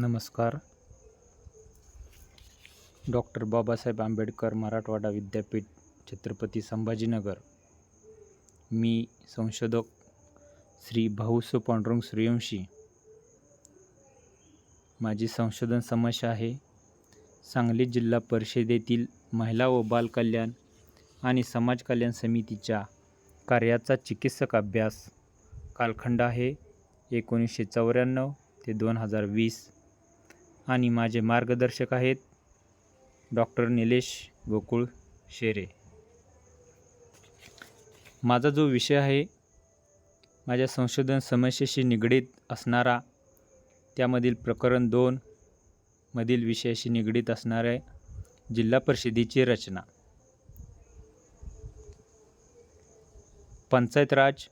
नमस्कार. डॉक्टर बाबासाहेब आंबेडकर मराठवाडा विद्यापीठ छत्रपती संभाजीनगर. मी संशोधक श्री भाऊसो पांडुरंग सूर्यवंशी माझी संशोधन समस्या आहे सांगली जिल्हा परिषदेतील महिला व बालकल्याण आणि समाज कल्याण समितीच्या कार्याचा चिकित्सक अभ्यास कालखंड आहे एकोणीसशे चौऱ्याण्णव ते दोन हजार वीस. आणि माझे मार्गदर्शक आहेत डॉक्टर निलेश गोकुळ शेरे. माझा जो विषय आहे माझ्या संशोधन समस्येशी निगडीत असणारा त्यामधील प्रकरण दोन मधील विषयाशी निगडीत असणारे जिल्हा परिषदेची रचना. पंचायत राज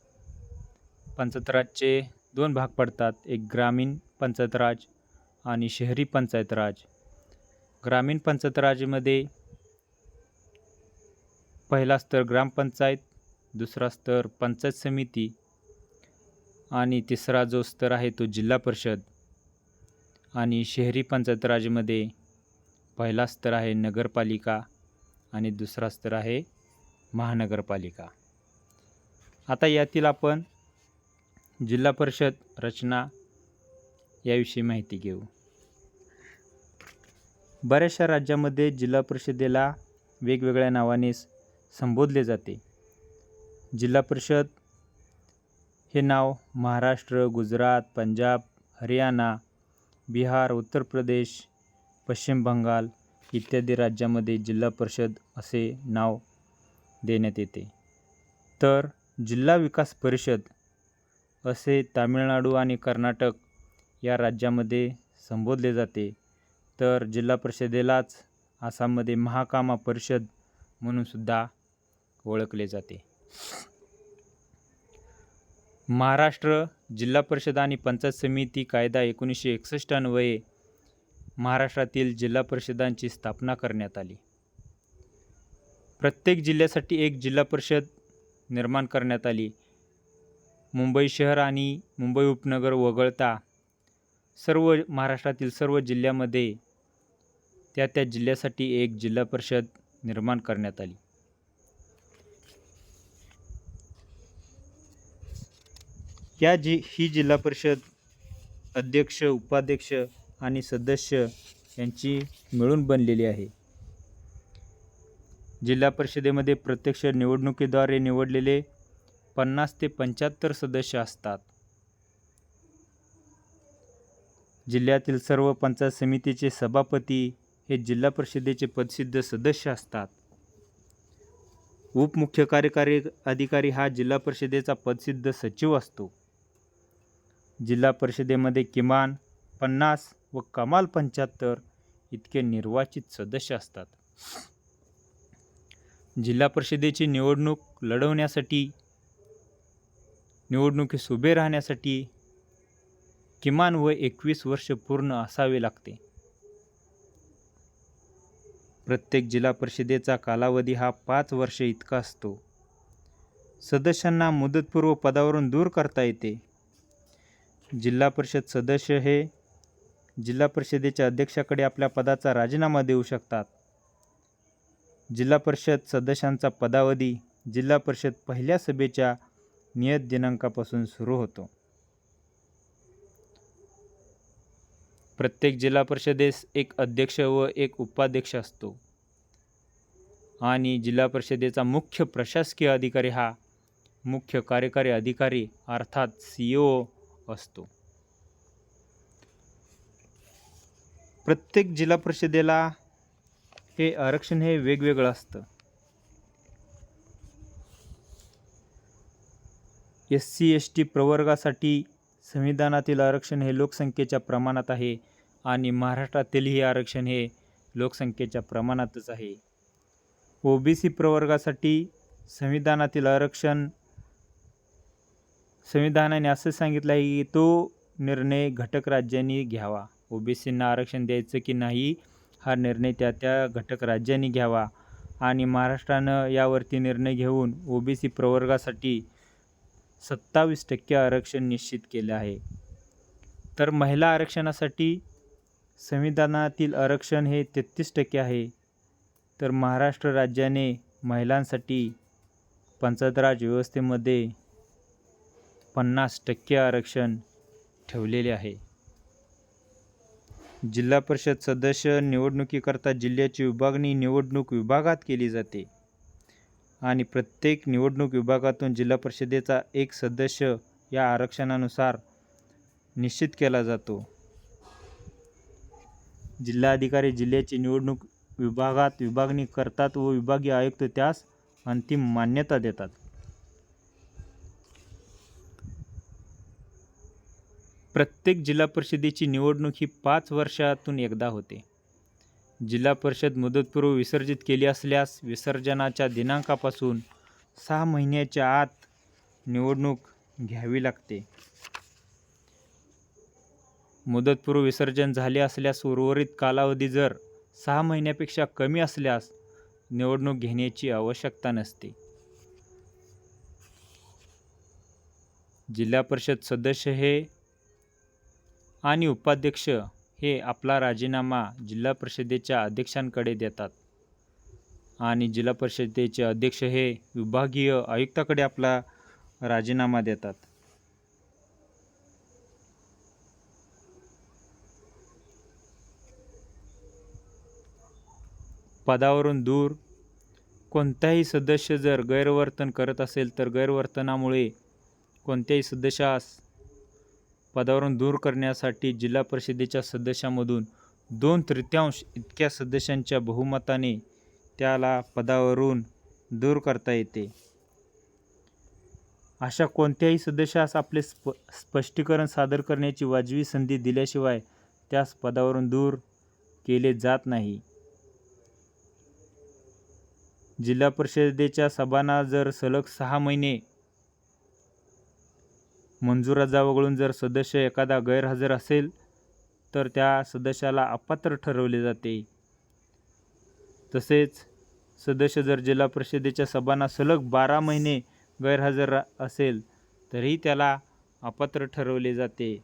पंचायत राजचे दोन भाग पडतात. एक ग्रामीण पंचायत राज आणि शहरी पंचायत राज. ग्रामीण पंचायत राजमध्ये पहिला स्तर ग्रामपंचायत दुसरा स्तर पंचायत समिती आणि तिसरा जो स्तर आहे तो जिल्हा परिषद. आणि शहरी पंचायत राजमध्ये पहिला स्तर आहे नगरपालिका आणि दुसरा स्तर आहे महानगरपालिका. आता यातील आपण जिल्हा परिषद रचना याविषयी माहिती घेऊ. बऱ्याचशा राज्यामध्ये जिल्हा परिषदेला वेगवेगळ्या नावाने संबोधले जाते. जिल्हा परिषद हे नाव महाराष्ट्र गुजरात पंजाब हरियाणा बिहार उत्तर प्रदेश पश्चिम बंगाल इत्यादी राज्यामध्ये जिल्हा परिषद असे नाव देण्यात येते. तर जिल्हा विकास परिषद असे तामिळनाडू आणि कर्नाटक या राज्यामध्ये संबोधले जाते. तर जिल्हा परिषदेलाच आसाममध्ये महाकामा परिषद म्हणूनसुद्धा ओळखले जाते. महाराष्ट्र जिल्हा परिषद आणि पंचायत समिती कायदा एकोणीसशे एकसष्ट अन्वये महाराष्ट्रातील जिल्हा परिषदांची स्थापना करण्यात आली. प्रत्येक जिल्ह्यासाठी एक जिल्हा परिषद निर्माण करण्यात आली. मुंबई शहर आणि मुंबई उपनगर वगळता सर्व महाराष्ट्रातील सर्व जिल्ह्यामध्ये त्या त्या जिल्ह्यासाठी एक जिल्हा परिषद निर्माण करण्यात आली. या जी ही जिल्हा परिषद अध्यक्ष उपाध्यक्ष आणि सदस्य यांची मिळून बनलेली आहे. जिल्हा परिषदेमध्ये प्रत्यक्ष निवडणुकीद्वारे निवडलेले पन्नास ते पंच्याहत्तर सदस्य असतात. जिल्ह्यातील सर्व पंचायत समितीचे सभापती हे जिल्हा परिषदेचे पदसिद्ध सदस्य असतात. उपमुख्य कार्यकारी अधिकारी हा जिल्हा परिषदेचा पदसिद्ध सचिव असतो. जिल्हा परिषदेमध्ये किमान पन्नास व कमाल पंच्याहत्तर इतके निर्वाचित सदस्य असतात. जिल्हा परिषदेची निवडणूक लढवण्यासाठी निवडणुकीस उभे राहण्यासाठी किमान वय एकवीस वर्ष पूर्ण असावे लागते. प्रत्येक जिल्हा परिषदेचा कालावधी हा पाच वर्ष इतका असतो. सदस्यांना मुदतपूर्व पदावरून दूर करता येते. जिल्हा परिषद सदस्य हे जिल्हा परिषदेच्या अध्यक्षाकडे आपल्या पदाचा राजीनामा देऊ शकतात. जिल्हा परिषद सदस्यांचा पदावधी जिल्हा परिषद पहिल्या सभेच्या नियत दिनांकापासून सुरू होतो. प्रत्येक जिल्हा परिषदेस एक अध्यक्ष व एक उपाध्यक्ष असतो. आणि जिल्हा परिषदेचा मुख्य प्रशासकीय अधिकारी हा मुख्य कार्यकारी अधिकारी अर्थात सी ओ असतो. प्रत्येक जिल्हा परिषदेला हे आरक्षण हे वेगवेगळं असतं. एस सी एस टी प्रवर्गासाठी संविधानातील आरक्षण हे लोकसंख्येच्या प्रमाणात आहे. आणि महाराष्ट्रातीलही आरक्षण हे लोकसंख्येच्या प्रमाणातच आहे. ओ बी सी प्रवर्गासाठी संविधानातील आरक्षण संविधानाने असं सांगितलं आहे की तो निर्णय घटक राज्यांनी घ्यावा. ओ बी सींना आरक्षण द्यायचं की नाही हा निर्णय त्या त्या घटक राज्यांनी घ्यावा. आणि महाराष्ट्रानं यावरती निर्णय घेऊन ओ बी सी प्रवर्गासाठी सत्तावीस टक्के आरक्षण निश्चित केले आहे. तर महिला आरक्षणासाठी संविधानातील आरक्षण हे तेहतीस टक्के आहे. तर महाराष्ट्र राज्याने महिलांसाठी पंचायत राज व्यवस्थेमध्ये पन्नास टक्के आरक्षण ठेवलेले आहे. जिल्हा परिषद सदस्य निवडणुकीकरता जिल्ह्याची विभागणी निवडणूक विभागात केली जाते आणि प्रत्येक निवडणूक विभागातून जिल्हा परिषदेचा एक सदस्य या आरक्षणानुसार निश्चित केला जातो. जिल्हाधिकारी जिल्ह्याची निवडणूक विभागात विभागणी करतात व विभागीय आयुक्त त्यास अंतिम मान्यता देतात. प्रत्येक जिल्हा परिषदेची निवडणूक ही पाच वर्षातून एकदा होते. जिल्हा परिषद मुदतपूर्व विसर्जित केली असल्यास विसर्जनाच्या दिनांकापासून सहा महिन्याच्या आत निवडणूक घ्यावी लागते. मुदतपूर्व विसर्जन झाले असल्यास उर्वरित कालावधी जर सहा महिन्यापेक्षा कमी असल्यास निवडणूक घेण्याची आवश्यकता नसते. जिल्हा परिषद सदस्य हे आणि उपाध्यक्ष हे आपला राजीनामा जिल्हा परिषदेच्या अध्यक्षांकडे देतात आणि जिल्हा परिषदेचे अध्यक्ष हे विभागीय आयुक्ताकडे आपला राजीनामा देतात. पदावरून दूर. कोणताही सदस्य जर गैरवर्तन करत असेल तर गैरवर्तनामुळे कोणत्याही सदस्यास पदावरून दूर करण्यासाठी जिल्हा परिषदेच्या सदस्यामधून दोन तृतीयांश इतक्या सदस्यांच्या बहुमताने त्याला पदावरून दूर करता येते. अशा कोणत्याही सदस्यास आपले स्प स्पष्टीकरण सादर करण्याची वाजवी संधी दिल्याशिवाय त्यास पदावरून दूर केले जात नाही. जिल्हा परिषदेच्या सभांना जर सलग सहा महिने मंजुराजा वगळून जर सदस्य एखादा गैरहजर असेल तर त्या सदस्याला अपात्र ठरवले जाते. तसेच सदस्य जर जिल्हा परिषदेच्या सभांना सलग बारा महिने गैरहजर असेल तरीही त्याला अपात्र ठरवले जाते.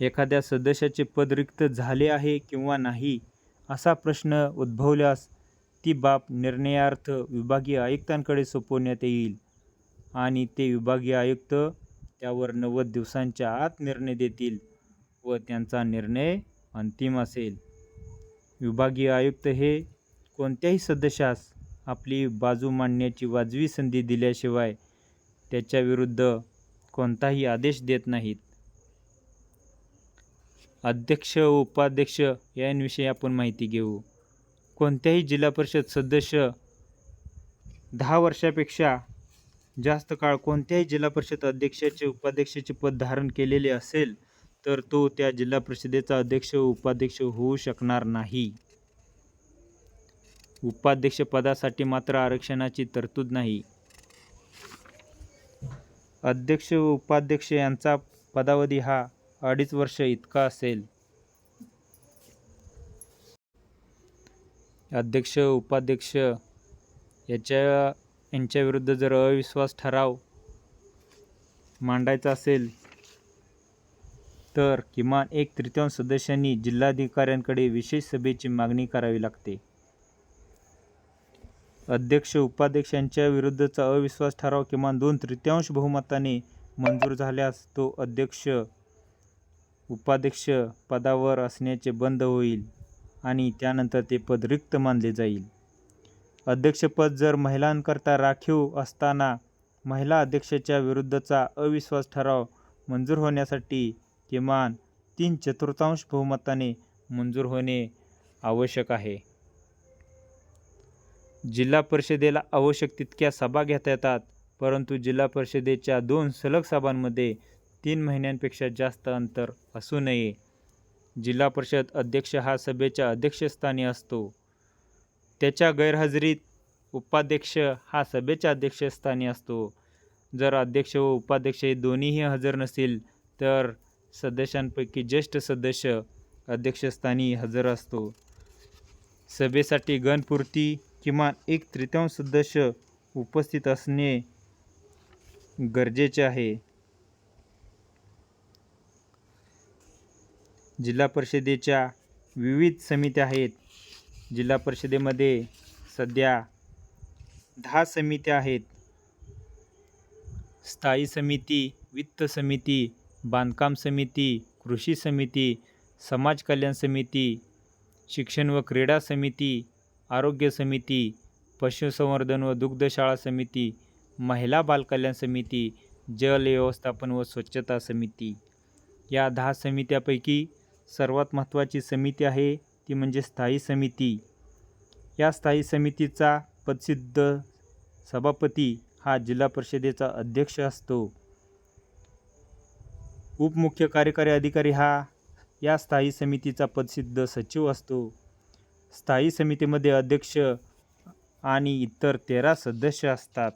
एखाद्या सदस्याचे पद रिक्त झाले आहे किंवा नाही असा प्रश्न उद्भवल्यास ती बाब निर्णयार्थ विभागीय आयुक्तांकडे सोपवण्यात येईल आणि ते विभागीय आयुक्त त्यावर नव्वद दिवसांच्या आत निर्णय देतील व त्यांचा निर्णय अंतिम असेल. विभागीय आयुक्त हे कोणत्याही सदस्यास आपली बाजू मांडण्याची वाजवी संधी दिल्याशिवाय त्याच्याविरुद्ध कोणताही आदेश देत नाहीत. अध्यक्ष व उपाध्यक्ष यांविषयी आपण माहिती घेऊ. कोणत्याही जिल्हा परिषद सदस्य दहा वर्षापेक्षा जास्त काळ कोणत्याही जिल्हा परिषद अध्यक्षाचे उपाध्यक्षाचे पद धारण केलेले असेल तर तो त्या जिल्हा परिषदेचा अध्यक्ष व उपाध्यक्ष होऊ शकणार नाही. उपाध्यक्ष पदासाठी मात्र आरक्षणाची तरतूद नाही. अध्यक्ष व उपाध्यक्ष यांचा पदावधी हा अडीच वर्ष इतका असेल. अध्यक्ष उपाध्यक्ष याच्या यांच्याविरुद्ध जर अविश्वास ठराव मांडायचा असेल तर किमान एक तृतीयांश सदस्यांनी जिल्हाधिकाऱ्यांकडे विशेष सभेची मागणी करावी लागते. अध्यक्ष उपाध्यक्ष यांच्या विरुद्धचा अविश्वास ठराव किमान दोन तृतीयांश बहुमताने मंजूर झाल्यास तो अध्यक्ष उपाध्यक्ष पदावर असण्याचे बंद होईल. आणि त्यानंतर ते पद रिक्त मानले जाईल. अध्यक्षपद जर महिलांकरता राखीव असताना महिला अध्यक्षाच्या विरुद्धचा अविश्वास ठराव मंजूर होण्यासाठी किमान तीन चतुर्थांश बहुमताने मंजूर होणे आवश्यक आहे. जिल्हा परिषदेला आवश्यक तितक्या सभा घेता येतात परंतु जिल्हा परिषदेच्या दोन सलग सभांमध्ये तीन महिन्यांपेक्षा जास्त अंतर असू नये. जिल्हा परिषद अध्यक्ष हा सभेच्या अध्यक्षस्थानी असतो. त्याच्या गैरहजेरीत उपाध्यक्ष हा सभेच्या अध्यक्षस्थानी असतो. जर अध्यक्ष व उपाध्यक्ष हे दोन्हीही हजर नसतील तर सदस्यांपैकी ज्येष्ठ सदस्य अध्यक्षस्थानी हजर असतो. सभेसाठी गणपूर्ती किमान एक तृतीयांश सदस्य उपस्थित असणे गरजेचे आहे. जिल्हा परिषदेच्या विविध समित्या आहेत. जिल्हा परिषदेमध्ये सध्या दहा समित्या आहेत. स्थायी समिती वित्त समिती बांधकाम समिती कृषी समिती समाज कल्याण समिती शिक्षण व क्रीडा समिती आरोग्य समिती पशुसंवर्धन व दुग्धशाळा समिती महिला बालकल्याण समिती जल व्यवस्थापन व स्वच्छता समिती. या दहा समित्यापैकी सर्वात महत्त्वाची समिती आहे ती म्हणजे स्थायी समिती. या स्थायी समितीचा प्रसिद्ध सभापती हा जिल्हा परिषदेचा अध्यक्ष असतो. उपमुख्य कार्यकारी अधिकारी हा या स्थायी समितीचा पदसिद्ध सचिव असतो. स्थायी समितीमध्ये अध्यक्ष आणि इतर तेरा सदस्य असतात.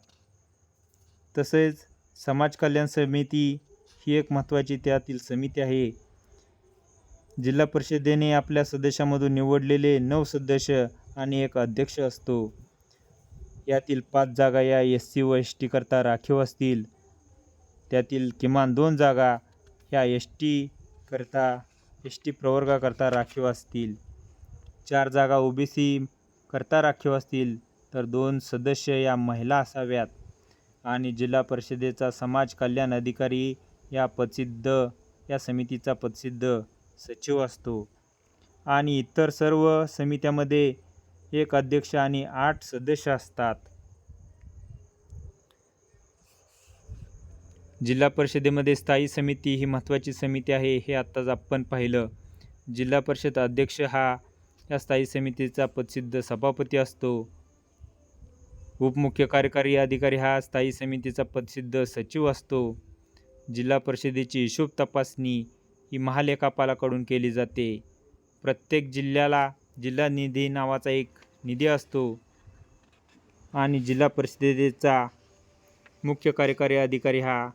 तसेच समाज कल्याण समिती ही एक महत्त्वाची त्यातील समिती आहे. जिल्हा परिषदेने आपल्या सदस्यामधून निवडलेले नऊ सदस्य आणि एक अध्यक्ष असतो. यातील पाच जागा या एस सी व एस टीकरता राखीव असतील. त्यातील किमान दोन जागा ह्या एस टीकरता एस टी प्रवर्गाकरता राखीव असतील. चार जागा ओ बी सी करता राखीव असतील तर दोन सदस्य या महिला असाव्यात. आणि जिल्हा परिषदेचा समाज कल्याण अधिकारी या प्रसिद्ध या समितीचा प्रसिद्ध सचिव असतो. आणि इतर सर्व समित्यामध्ये एक अध्यक्ष आणि आठ सदस्य असतात. जिल्हा परिषदेमध्ये स्थायी समिती ही महत्त्वाची समिती आहे हे आत्ताच आपण पाहिलं. जिल्हा परिषद अध्यक्ष हा या स्थायी समितीचा प्रसिद्ध सभापती असतो. उपमुख्य कार्यकारी अधिकारी हा स्थायी समितीचा प्रसिद्ध सचिव असतो. जिल्हा परिषदेची हिशोब तपासणी ही महालेखापालाकडून केली जाते. प्रत्येक जिल्ह्याला जिल्हा निधी नावाचा एक निधी असतो आणि जिल्हा परिषदेचा मुख्य कार्यकारी अधिकारी हा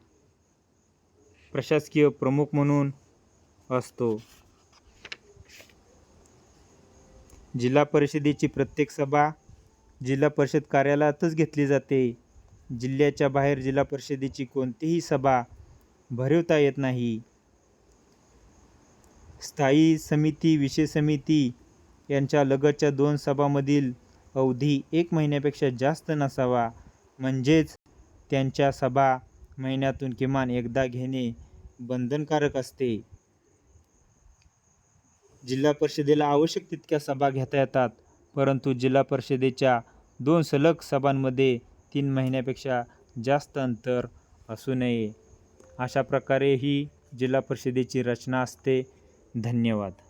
प्रशासकीय प्रमुख म्हणून असतो. जिल्हा परिषदेची प्रत्येक सभा जिल्हा परिषद कार्यालयातच घेतली जाते. जिल्ह्याच्या बाहेर जिल्हा परिषदेची कोणतीही सभा भरवता येत नाही. स्थायी समिती विषय समिती यांच्या लगतच्या दोन सभामधील अवधी एक महिन्यापेक्षा जास्त नसावा. म्हणजेच त्यांच्या सभा महिन्यातून किमान एकदा घेणे बंधनकारक असते. जिल्हा परिषदेला आवश्यक तितक्या सभा घेता येतात परंतु जिल्हा परिषदेच्या दोन सलग सभांमध्ये तीन महिन्यापेक्षा जास्त अंतर असू नये. अशा प्रकारे ही जिल्हा परिषदेची रचना असते. धन्यवाद.